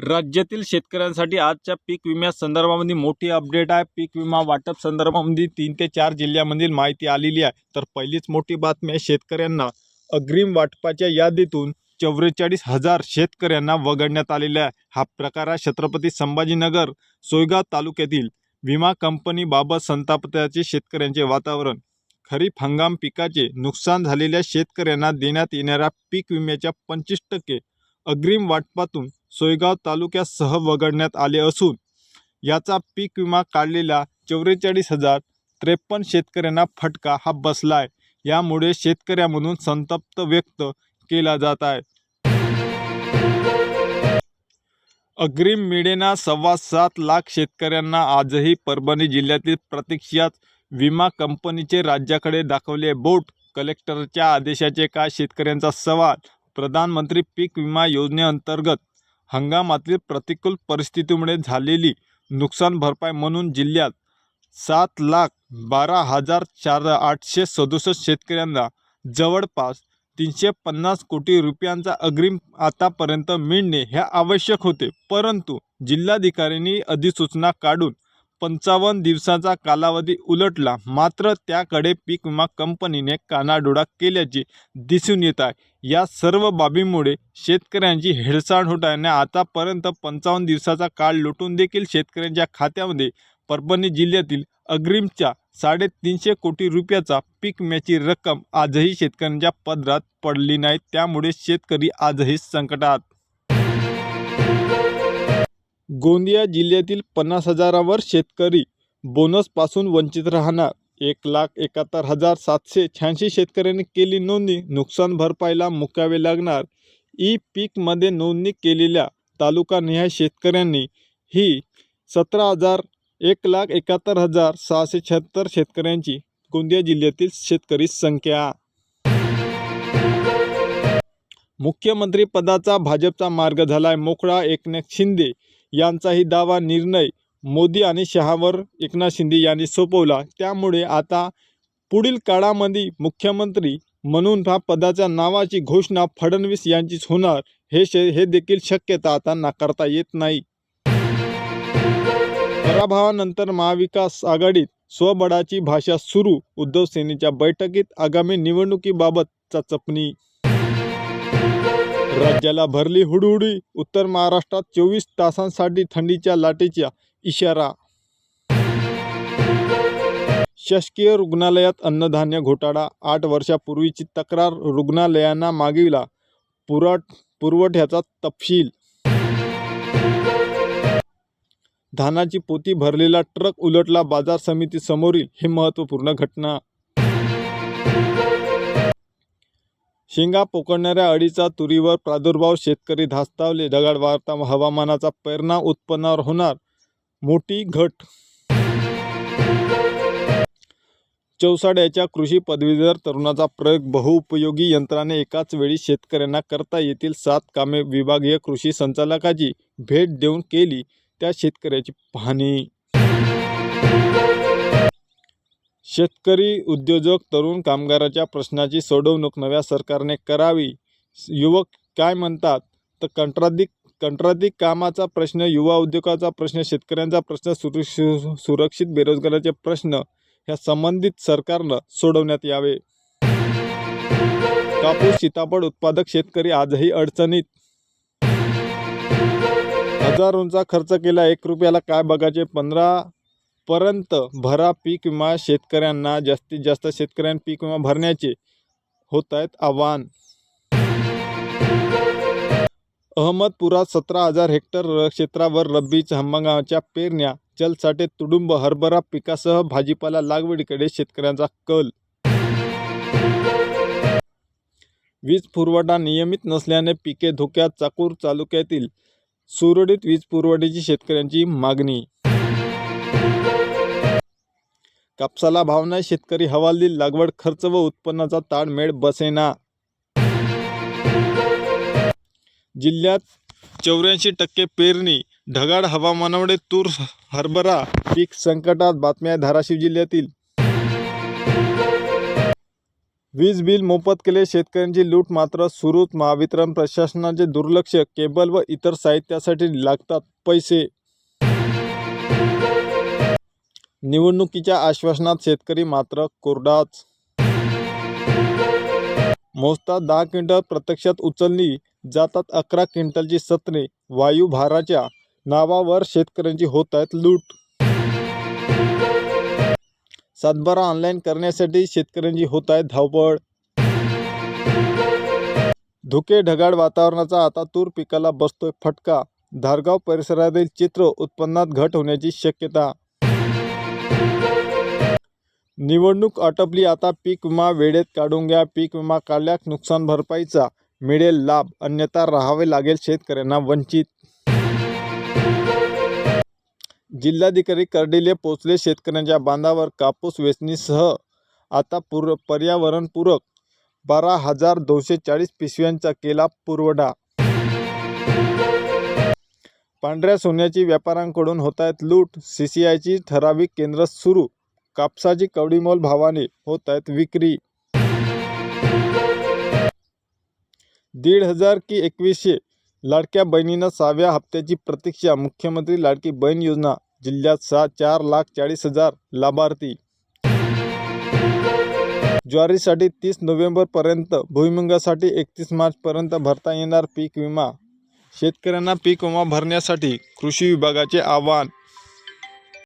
राज्यातील शेतकऱ्यांसाठी आजच्या पीक विम्या संदर्भामध्ये मोठी अपडेट आहे. पीक विमा वाटप संदर्भामध्ये तीन ते चार जिल्ह्यामधील माहिती आलेली आहे. तर पहिलीच मोठी बातमी आहे शेतकऱ्यांना अग्रिम वाटपाच्या यादीतून चौवेचाळीस हजार शेतकऱ्यांना वगळण्यात आलेला आहे. हा प्रकार आहे छत्रपती संभाजीनगर सोयगाव तालुक्यातील विमा कंपनीबाबत संतापत्याचे शेतकऱ्यांचे वातावरण. खरीप हंगाम पिकाचे नुकसान झालेल्या शेतकऱ्यांना देण्यात येणाऱ्या पीक विम्याच्या पंचवीस टक्के अग्रिम वाटपातून सोयगाव तालुक्यासह वगळण्यात आले असून याचा पीक विमा काढलेल्या चौवेचाळीस हजार त्रेपन्न शेतकऱ्यांना फटका हा बसला आहे यामुळे शेतकऱ्यामधून संतप्त व्यक्त केला जात आहे. अग्रिम मिळेना सव्वा सात लाख शेतकऱ्यांना आजही परभणी जिल्ह्यातील प्रतीक्षात विमा कंपनीचे राज्याकडे दाखवले बोट. कलेक्टरच्या आदेशाचे काय शेतकऱ्यांचा सवाल? प्रधानमंत्री पीक विमा योजनेअंतर्गत हंगामातील प्रतिकूल परिस्थितीमुळे झालेली नुकसान भरपाई म्हणून जिल्ह्यात सात लाख बारा हजार चार आठशे सदुसष्ट शेतकऱ्यांना जवळपास तीनशे पन्नास कोटी रुपयांचा अग्रिम आतापर्यंत मिळणे हे आवश्यक होते. परंतु जिल्हाधिकाऱ्यांनी अधिसूचना काढून पंचावन्न दिवसाचा कालावधी उलटला. मात्र त्याकडे पीक विमा कंपनीने कानाडोळा केल्याचे दिसून येत आहे. या सर्व बाबींमुळे शेतकऱ्यांची हेळसांड होत आहे आणि आतापर्यंत पंचावन्न दिवसाचा काळ लुटून देखील शेतकऱ्यांच्या खात्यामध्ये परभणी जिल्ह्यातील अग्रिमच्या साडेतीनशे कोटी रुपयाचा पीक विम्याची रक्कम आजही शेतकऱ्यांच्या पदरात पडली नाही. त्यामुळे शेतकरी आजही संकटात गोंदिया जिल्ह्यातील पन्नास हजारावर शेतकरी बोनसपासून वंचित राहणार. एक लाख एकाहत्तर हजार सातशे शहाऐंशी शेतकऱ्यांनी केली नोंदणी. नुकसान भरपाईला मुकावे लागणार. ई पीकमध्ये नोंदणी केलेल्या तालुकानिहाय शेतकऱ्यांनी ही सतरा हजार एक लाख एकाहत्तर हजार सहाशे शहात्तर शेतकऱ्यांची गोंदिया जिल्ह्यातील शेतकरी संख्या. मुख्यमंत्री पदाचा भाजपचा मार्ग झालाय मोकळा. एकनाथ शिंदे यांचाही दावा निर्णय मोदी आणि शहावर एकनाथ शिंदे यांनी सोपवला. त्यामुळे आता पुढील काळामध्ये मुख्यमंत्री म्हणून हा पदाच्या नावाची घोषणा फडणवीस यांचीच होणार. हे शे हे देखील शक्यता आता नाकारता येत नाही. पराभवानंतर महाविकास आघाडीत स्वबळाची भाषा सुरू. उद्धव सेनेच्या बैठकीत आगामी निवडणुकीबाबत चाचपणी राज्याला भरली हुडहुडी. उत्तर महाराष्ट्रात चोवीस तासांसाठी थंडीच्या लाटेचा इशारा. शासकीय रुग्णालयात अन्नधान्य घोटाळा. आठ वर्षापूर्वीची तक्रार रुग्णालयांना मागविला पुरट पुरवठ्याचा तपशील. धानाची पोती भरलेला ट्रक उलटला बाजार समिती समोरील महत्त्वपूर्ण घटना. शेंगा पोकडणाऱ्या अळीचा तुरीवर प्रादुर्भाव शेतकरी धास्तावले ढगाळ वार्ता हवामानाचा परिणाम उत्पन्नावर होणार मोठी घट. चौसाड्याच्या कृषी पदवीधर तरुणाचा प्रयोग बहुउपयोगी यंत्राने एकाच वेळी शेतकऱ्यांना करता येतील सात कामे विभागीय कृषी संचालकाची भेट देऊन केली त्या शेतकऱ्याची पाहणी. शेतकरी उद्योजक तरुण कामगाराच्या प्रश्नाची सोडवणूक नव्या सरकारने करावी. युवक काय म्हणतात? तर कंत्राधिक कंत्राधिक कामाचा प्रश्न युवा उद्योगाचा प्रश्न शेतकऱ्यांचा प्रश्न सुरक्षि सुरक्षित बेरोजगाराचे प्रश्न ह्या संबंधित सरकारनं सोडवण्यात यावे. कापूस सीताफळ उत्पादक शेतकरी आजही अडचणीत. हजारोंचा खर्च केला एक रुपयाला काय बघायचे? पंधरा पर्यंत भरा पीक विमा शेतकऱ्यांना जास्तीत जास्त शेतकऱ्यांना पीक विमा भरण्याचे होत आहेत आव्हान. अहमदपुरात सतरा हजार हेक्टर क्षेत्रावर रब्बीच्या हंगामाच्या पेरण्या जलसाठे तुडुंब हरभरा पिकासह भाजीपाला लागवडीकडे शेतकऱ्यांचा कल. वीज पुरवठा नियमित नसल्याने पिके धोक्यात चाकूर तालुक्यातील सुरळीत वीज पुरवठ्याची शेतकऱ्यांची मागणी कापसाला भाव नाही शेतकरी हवालदिल लागवड खर्च व उत्पन्नाचा ताळमेळ बसेना. जिल्ह्यात चौऱ्याऐंशी टक्के पेरणी ढगाळ हवामानामुळे तूर हरभरा पीक संकटात बातम्या धाराशिव जिल्ह्यातील. वीज बिल मोफत केले शेतकऱ्यांची लूट मात्र सुरूच. महावितरण प्रशासनाचे दुर्लक्ष केबल व इतर साहित्यासाठी लागतात पैसे. निवडणुकीच्या आश्वासनात शेतकरी मात्र कोरडाच. मोजतात दहा क्विंटल प्रत्यक्षात उचलली जातात अकरा क्विंटलची सत्रे वायुभाराच्या नावावर शेतकऱ्यांची होत आहेत लूट. सातबारा ऑनलाईन करण्यासाठी शेतकऱ्यांची होत आहे धावपळ. धुके ढगाळ वातावरणाचा आता तूर पिकाला बसतोय फटका. धारगाव परिसरातील चित्र उत्पन्नात घट होण्याची शक्यता. निवडणूक आटपली आता पीक विमा वेळेत काढून घ्या. पीक विमा काढल्यास नुकसान भरपाईचा मिळेल लाभ अन्यथा राहावे लागेल शेतकऱ्यांना वंचित. जिल्हाधिकारी कर्डिले पोचले शेतकऱ्यांच्या बांधावर कापूस वेचणीसह आता पूर पर्यावरणपूरक बारा हजार दोनशे चाळीस पिशव्यांचा केला पुरवठा. पांढऱ्या सोन्याची व्यापाऱ्यांकडून होत आहेत लूट सी सी आयची ठराविक केंद्र सुरू कापसाची कवडीमोल भावाने होत आहेत विक्री. दीड हजार की एकवीसशे लाडक्या बहिणींना सहाव्या हप्त्याची प्रतीक्षा मुख्यमंत्री लाडकी बहीण योजना जिल्ह्यात सहा चार लाख चाळीस हजार लाभार्थी. ज्वारीसाठी तीस नोव्हेंबरपर्यंत भुईमुगासाठी एकतीस मार्चपर्यंत भरता येणार पीक विमा. शेतकऱ्यांना पीक विमा भरण्यासाठी कृषी विभागाचे आवाहन